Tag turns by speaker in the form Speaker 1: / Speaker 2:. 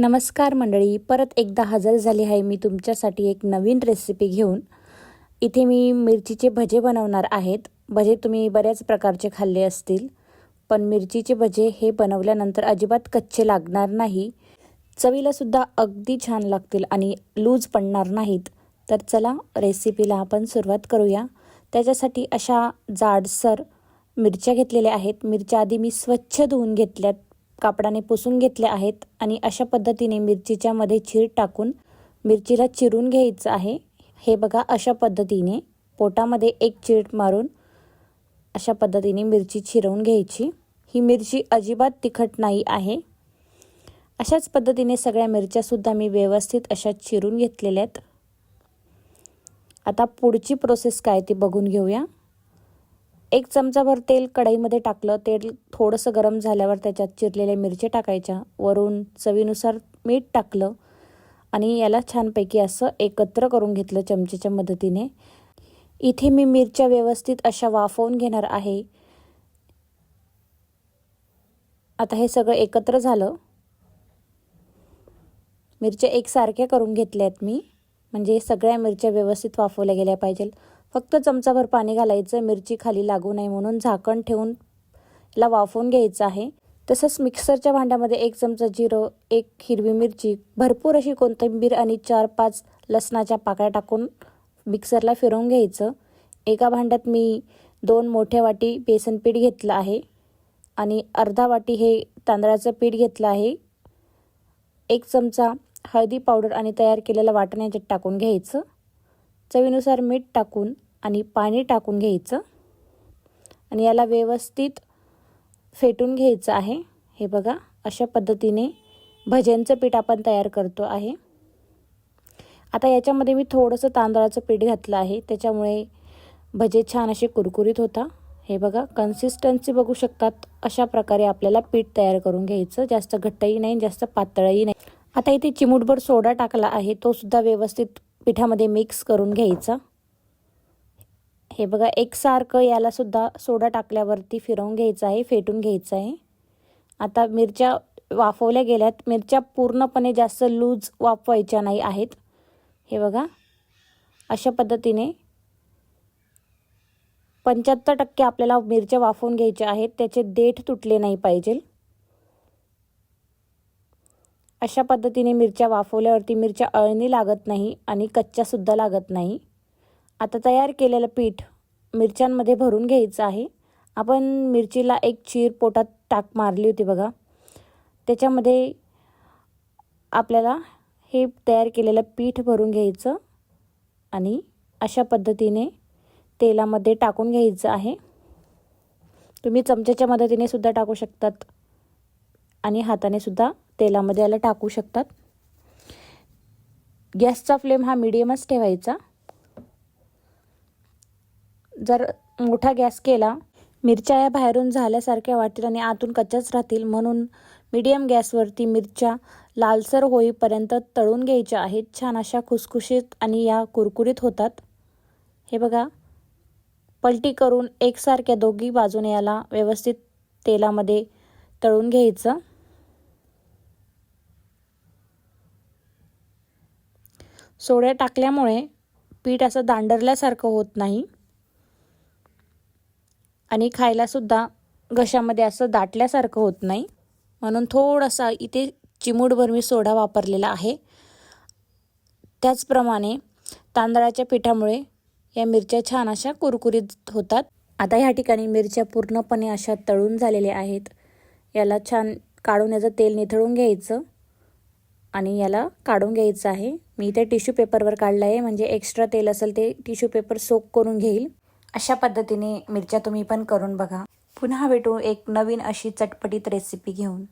Speaker 1: नमस्कार मंडळी परत एकदा हजर झाली आहे मी तुमच्यासाठी एक नवीन रेसिपी घेऊन. इथे मी मिरचीचे भजे बनवणार आहेत. भजे तुम्ही बऱ्याच प्रकारचे खाल्ले असतील पण मिरचीचे भजे हे बनवल्यानंतर अजिबात कच्चे लागणार नाही. चवीलासुद्धा अगदी छान लागतील आणि लूज पडणार नाहीत. तर चला रेसिपीला आपण सुरुवात करूया. त्याच्यासाठी अशा जाडसर मिरच्या घेतलेल्या आहेत. मिरच्या आधी मी स्वच्छ धुवून घेतल्यात. कापडाने पुसून घेतले आहेत आणि अशा पद्धतीने मिरचीच्या मध्ये चीर टाकून मिरचीला चिरून घ्यायचं आहे. हे बघा अशा पद्धतीने पोटामध्ये एक चीर मारून अशा पद्धतीने मिरची चिरवून घ्यायची. ही मिरची अजिबात तिखट नाही आहे. अशाच पद्धतीने सगळ्या मिरच्यासुद्धा मी व्यवस्थित अशा चिरून घेतलेल्या आहेत. आता पुढची प्रोसेस काय ती बघून घेऊया. एक चमचाभर तेल कढईमध्ये टाकलं. तेल थोडंसं गरम झाल्यावर त्याच्यात चिरलेल्या मिरच्या टाकायच्या. वरून चवीनुसार मीठ टाकलं आणि याला छानपैकी असं एकत्र करून घेतलं चमचेच्या मदतीने. इथे मी मिरच्या व्यवस्थित अशा वाफवून घेणार आहे. आता हे सगळं एकत्र झालं. मिरच्या एकसारख्या करून घेतल्या आहेत मी. म्हणजे सगळ्या मिरच्या व्यवस्थित वाफवल्या गेल्या पाहिजेत फक्त चमचाभर पाणी घालायचं मिरची खाली लागू नये म्हणून झाकण ठेवून ला वाफवून घ्यायचं आहे. तसंच मिक्सरच्या भांड्यामध्ये एक चमचा जिरं एक हिरवी मिरची भरपूर अशी कोथिंबीर आणि चार पाच लसणाच्या पाकळ्या टाकून मिक्सरला फिरवून घ्यायचं. एका भांड्यात मी दोन मोठ्या वाटी बेसन पीठ घेतलं आहे आणि अर्धा वाटी हे तांदळाचं पीठ घेतलं आहे. एक चमचा हळदी पावडर आणि तयार केलेलं वाटण याच्यात टाकून घ्यायचं. चवीनुसार मीठ टाकून आणि पाणी टाकून घ्यायचं. आणि याला व्यवस्थित फेटून घ्यायचं आहे. हे बघा अशा पद्धतीने भज्यांचं पीठ आपण तयार करतो आहे. आता याच्यामध्ये मी थोडंसं तांदळाचं पीठ घातलं आहे. त्याच्यामुळे भजे छान असे कुरकुरीत होता. हे बघा कन्सिस्टन्सी बघू शकतात. अशा प्रकारे आपल्याला पीठ तयार करून घ्यायचं. जास्त घट्टही नाही जास्त पातळही नाही. आता इथे चिमूटभर सोडा टाकला आहे. तो सुद्धा व्यवस्थित पिठामध्ये मिक्स करून घ्यायचा. हे बघा एकसारखं यालासुद्धा सोडा टाकल्यावरती फिरवून घ्यायचं आहे फेटून घ्यायचं आहे. आता मिरच्या वाफवल्या गेल्यात. मिरच्या पूर्णपणे जास्त लूज वाफवायच्या नाही आहेत. हे बघा अशा पद्धतीने पंच्याहत्तर टक्के आपल्याला मिरच्या वाफवून घ्यायच्या आहेत. त्याचे देठ तुटले नाही पाहिजे. अशा पद्धतीने मिरच्या वाफवल्यावरती मिरच्या अळणी लागत नाही आणि कच्च्यासुद्धा लागत नाही. आता तयार केलेलं पीठ मिरच्यांमध्ये भरून घ्यायचं आहे. आपण मिरचीला एक चीर पोटात टाक मारली होती बघा. त्याच्यामध्ये आपल्याला हे तयार केलेलं पीठ भरून घ्यायचं आणि अशा पद्धतीने तेलामध्ये टाकून घ्यायचं आहे. तुम्ही चमच्याच्या मदतीने सुद्धा टाकू शकतात आणि हाताने सुद्धा तेलामध्ये याला टाकू शकतात. गॅसचा फ्लेम हा मिडियमच ठेवायचा. जर मोठा गॅस केला मिरच्या या बाहेरून झाल्यासारख्या वाटतील आणि आतून कच्च्याच राहतील म्हणून मीडियम गॅसवरती मिरच्या लालसर होईपर्यंत तळून घ्यायच्या आहेत. छान अशा खुसखुशीत आणि या कुरकुरीत होतात. हे बघा. पलटी करून एकसारख्या दोघी बाजूने याला व्यवस्थित तेलामध्ये तळून घ्यायचं. सोड्या टाकल्यामुळे पीठ असं दांडरल्यासारखं होत नाही. आणि खायलासुद्धा घशामध्ये असं दाटल्यासारखं होत नाही. म्हणून थोडासा इथे चिमूटभर मी सोडा वापरलेला आहे. त्याचप्रमाणे तांदळाच्या पिठामुळे या मिरच्या छान अशा कुरकुरीत होतात. आता ह्या ठिकाणी मिरच्या पूर्णपणे अशा तळून झालेल्या आहेत. याला छान काढून याचं तेल निथळून घ्यायचं. आणि याला काढून घ्यायचं आहे. मी इथे टिश्यू पेपरवर काढलं आहे. म्हणजे एक्स्ट्रा तेल असेल ते टिश्यू पेपर सोक करून घेईल. अशा पद्धतीने मिरच्या तुम्ही पण करून बघा. पुन्हा भेटू एक नवीन अशी चटपटीत रेसिपी घेऊन.